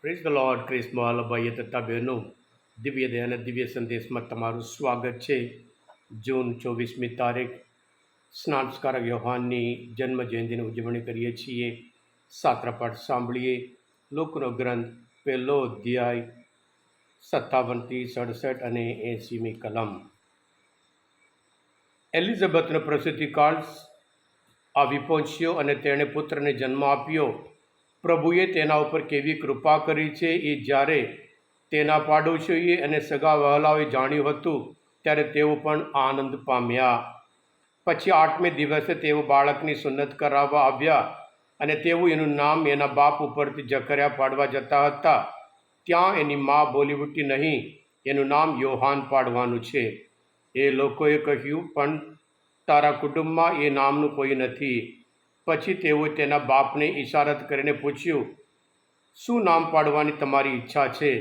Praise the lord ક્રિસ્મલ ભાઈએ તથા બહેનો દિવ્ય દયા અને દિવ્ય સંદેશમાં તમારું સ્વાગત છે. જૂન ચોવીસમી તારીખ, સ્નાનસ્કારક યોહાનની જન્મ જયંતિની ઉજવણી કરીએ છીએ. સાત્રપાઠ સાંભળીએ. લોકનો ગ્રંથ પહેલો અધ્યાય, સત્તાવનથી સડસઠ અને એંસીમી કલમ. એલિઝાબેથનો પ્રસૂતિકાળ આવી પહોંચ્યો અને તેણે પુત્રને જન્મ આપ્યો. પ્રભુએ તેના ઉપર કેવી કૃપા કરી છે એ જ્યારે તેના પાડોશીઓએ અને સગા વહલાઓએ જાણ્યું હતું, ત્યારે તેઓ પણ આનંદ પામ્યા. પછી આઠમે દિવસે તેઓ બાળકની સુન્નત કરાવવા આવ્યા અને તેઓ એનું નામ એના બાપ ઉપરથી જકર્યા પાડવા જતા હતા. ત્યાં એની મા બોલી ઉઠી નહીં, એનું નામ યોહાન પાડવાનું છે. એ લોકોએ કહ્યું, પણ તારા કુટુંબમાં એ નામનું કોઈ નથી. પછી તેઓએ તેના બાપને ઈશારત કરીને પૂછ્યું, શું નામ પાડવાની તમારી ઈચ્છા છે?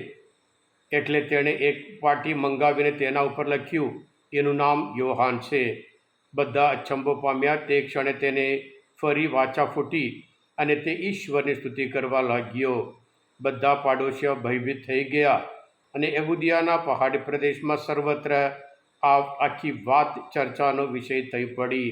એટલે તેણે એક પાટી મંગાવીને તેના ઉપર લખ્યું, એનું નામ યોહાન છે. બધા અચંબો પામ્યા. તે ક્ષણે તેને ફરી વાચા ફૂટી અને તે ઈશ્વરની સ્તુતિ કરવા લાગ્યો. બધા પાડોશીઓ ભયભીત થઈ ગયા અને એહુદિયાના પહાડી પ્રદેશમાં સર્વત્ર આ આખી વાત ચર્ચાનો વિષય થઈ પડી.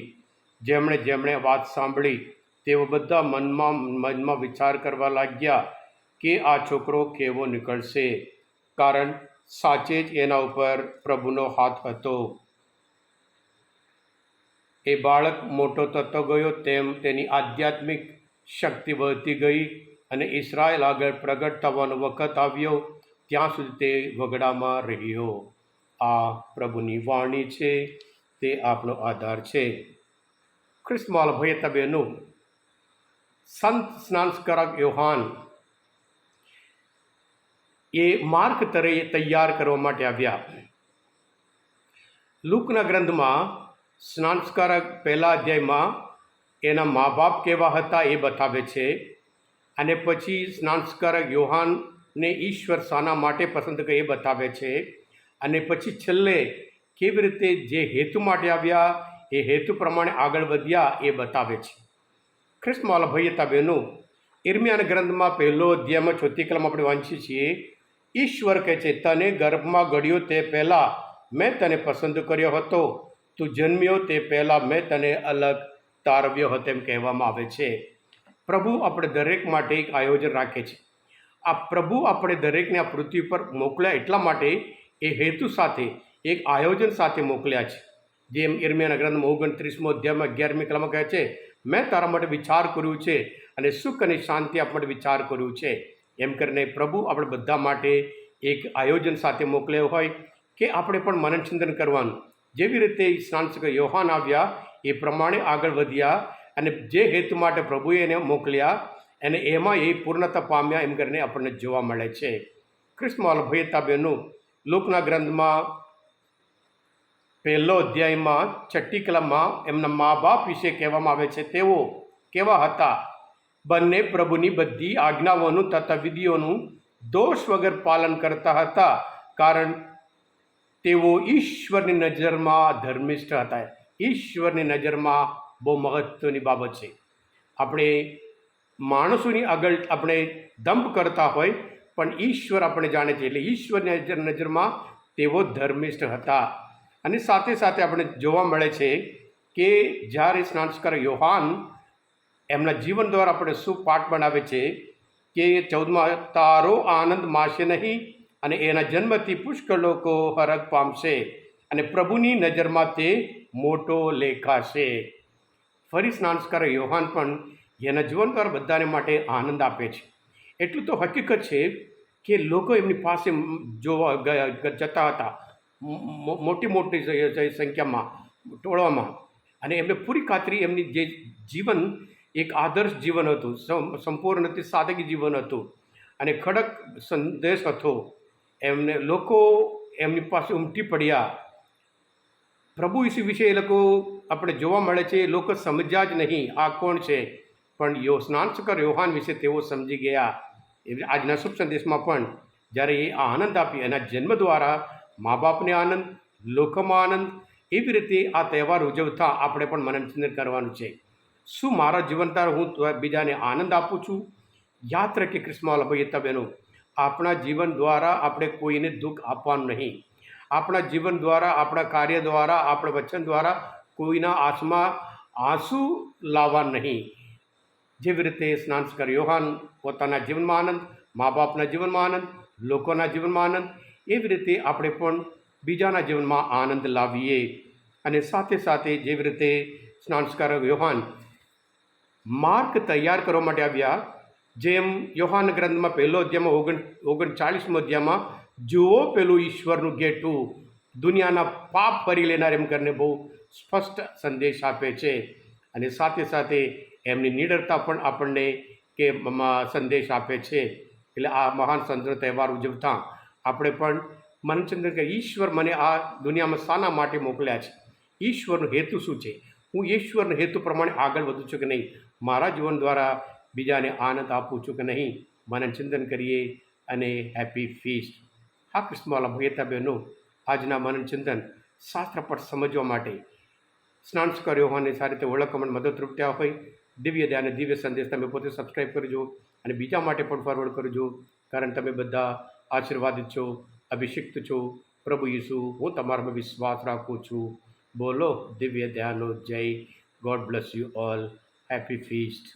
જેમણે જેમણે વાત સાંભળી, તેઓ બધા મનમાં મનમાં વિચાર કરવા લાગ્યા કે આ છોકરો કેવો નીકળશે. કારણ સાચે જ એના ઉપર પ્રભુનો હાથ હતો. એ બાળક મોટો થતો ગયો તેમ તેની આધ્યાત્મિક શક્તિ વધતી ગઈ અને ઇસરાયલ આગળ પ્રગટ થવાનો વખત આવ્યો, ત્યાં સુધી તે વગડામાં રહ્યો. આ પ્રભુની વાણી છે, તે આપણો આધાર છે. ખ્રિસ્માલ ભય તબેનું સંત સ્નાનસ્કારક યોહાન એ માર્ગ તરે તૈયાર કરવા માટે આવ્યા લુકના ગ્રંથમાં સ્નાનસ્કારક પહેલા અધ્યાયમાં એના મા બાપ કેવા હતા એ બતાવે છે અને પછી સ્નાનસ્કારક યોહાનને ઈશ્વર શાના માટે પસંદ કરે એ બતાવે છે અને પછી છેલ્લે કેવી રીતે જે હેતુ માટે આવ્યા એ હેતુ પ્રમાણે આગળ વધ્યા એ બતાવે છે. ખ્રિસ્માલ ભૈયતા બહેનો ઇર્મિયાના ગ્રંથમાં પહેલો અધ્યાયમાં ચોથી કલમ આપણે વાંચીએ છીએ. ઈશ્વર કહે છે, તને ગર્ભમાં ઘડ્યો તે પહેલાં મેં તને પસંદ કર્યો હતો. તું જન્મ્યો તે પહેલાં મેં તને અલગ તારવ્યો હતો, એમ કહેવામાં આવે છે. પ્રભુ આપણે દરેક માટે એક આયોજન રાખે છે. આ પ્રભુ આપણે દરેકને આ પૃથ્વી પર મોકલ્યા એટલા માટે એ હેતુ સાથે, એક આયોજન સાથે મોકલ્યા છે. જેમ ઇરમિયાના ગ્રંથમાં ઓગણત્રીસમો અધ્યાયમાં અગિયારમી કલામાં કહે છે, મેં તારા માટે વિચાર કર્યું છે અને સુખ અને શાંતિ આપવા માટે વિચાર કર્યું છે. એમ કરીને પ્રભુ આપણે બધા માટે એક આયોજન સાથે મોકલ્યો હોય કે આપણે પણ મનન ચિંતન કરવાનું. જેવી રીતે સ્નાનસક યોહાન આવ્યા, એ પ્રમાણે આગળ વધ્યા અને જે હેતુ માટે પ્રભુએ એને મોકલ્યા, અને એમાં એ પૂર્ણતા પામ્યા એમ કરીને આપણને જોવા મળે છે. ક્રિસ્મલ ભયતા લોકના ગ્રંથમાં પહેલો અધ્યાયમાં છઠ્ઠી કલમમાં એમના મા બાપ વિશે કહેવામાં આવે છે. તેઓ કેવા હતા? બંને પ્રભુની બધી આજ્ઞાઓનું તથા વિધિઓનું દોષ વગર પાલન કરતા હતા કારણ તેઓ ઈશ્વરની નજરમાં ધર્મિષ્ઠ હતા. ઈશ્વરની નજરમાં બહુ મહત્ત્વની બાબત છે. આપણે માણસોની આગળ આપણે દંભ કરતા હોય પણ ઈશ્વર આપણે જાણે છે. એટલે ઈશ્વરની નજર નજરમાં તેઓ ધર્મિષ્ઠ હતા. અને સાથે સાથે આપણે જોવા મળે છે કે જ્યારે સ્નાનસ્કાર યોહાન એમના જીવન દ્વારા આપણે શું પાઠ બનાવે છે કે ચૌદમાં, તારો આનંદ માશે નહીં અને એના જન્મથી પુષ્કળ લોકો હરખ પામશે અને પ્રભુની નજરમાં તે મોટો લેખાશે. ફરી સ્નાનસ્કાર યોહાન પણ એના જીવન દ્વારા બધાને માટે આનંદ આપે છે. એટલું તો હકીકત છે કે લોકો એમની પાસે જોવા ગયા, જતા હતા. મોટી મોટી સંખ્યામાં, ટોળામાં. અને એમને પૂરી ખાતરી એમની જે જીવન એક આદર્શ જીવન હતું સંપૂર્ણ રીતે સાદગી જીવન હતું. અને ખડક સંદેશ હતો. એમને લોકો એમની પાસે ઉમટી પડ્યા. પ્રભુ ઈસુ વિશે એ લોકો આપણે જોવા મળે છે, એ લોકો સમજ્યા જ નહીં, આ કોણ છે? પણ યો સ્નાનસકર યોહાન વિશે તેઓ સમજી ગયા. આજના શુભ સંદેશમાં પણ જ્યારે એ આનંદ આપી, એના જન્મ દ્વારા મા બાપને આનંદ, લોકોમાં આનંદ, એવી રીતે આ તહેવાર ઉજવતા આપણે પણ મનનચિંતન કરવાનું છે. શું મારા જીવન દ્વારા હું બીજાને આનંદ આપું છું? યાદ રાખીએ ક્રિસ્મા ભાઈ બહેનો, આપણા જીવન દ્વારા આપણે કોઈને દુઃખ આપવાનું નહીં. આપણા જીવન દ્વારા, આપણા કાર્ય દ્વારા, આપણા વચન દ્વારા કોઈના આંખમાં આંસુ લાવવા નહીં. જેવી રીતે સ્નાનસ્કર યોહાન પોતાના જીવનમાં આનંદ, મા બાપના જીવનમાં આનંદ, લોકોના જીવનમાં આનંદ એવી રીતે આપણે પણ બીજાના જીવનમાં આનંદ લાવીએ અને સાથે સાથે જેવી રીતે સ્નાનસ્કર યોહાન માર્ગ તૈયાર કરવા માટે આવ્યા, જેમ યોહાન ગ્રંથમાં પહેલો અધ્યાયમાં ઓગણ ઓગણચાળીસમો અધ્યાયમાં, જુઓ પેલું ઈશ્વરનું ગેટું, દુનિયાના પાપ ભરી લેનાર એમ કરીને બહુ સ્પષ્ટ સંદેશ આપે છે. અને સાથે સાથે એમની નિડરતા પણ આપણને કે સંદેશ આપે છે. એટલે આ મહાન સંતનો તહેવાર ઉજવતા આપણે પણ મનચંદ્ર કે ઈશ્વર મને આ દુનિયામાં શાના માટે મોકલ્યા છે? ઈશ્વરનો હેતુ શું છે? હું ઈશ્વરના હેતુ પ્રમાણે આગળ વધું છું કે નહીં? મારા જીવન દ્વારા બીજાને આનંદ આપું છું કે નહીં? મનન ચિંતન કરીએ અને હેપી ફીસ્ટ. હા કૃષ્ણવાલા ભગેતા બહેનો આજના મનન ચિંતન શાસ્ત્ર પર સમજવા માટે સ્નાન કર્યો હોય અને સારી રીતે ઓળખવામાં મદદરૂપ થયા હોય. દિવ્ય દયા અને દિવ્ય સંદેશ તમે પોતે સબસ્ક્રાઈબ કરજો અને બીજા માટે પણ ફોરવર્ડ કરજો. કારણ તમે બધા આશીર્વાદિત છો અભિષિક્ત છો પ્રભુ યીશુ હું તમારામાં વિશ્વાસ રાખું છું બોલો દિવ્ય દયાનો જય God bless you all happy feast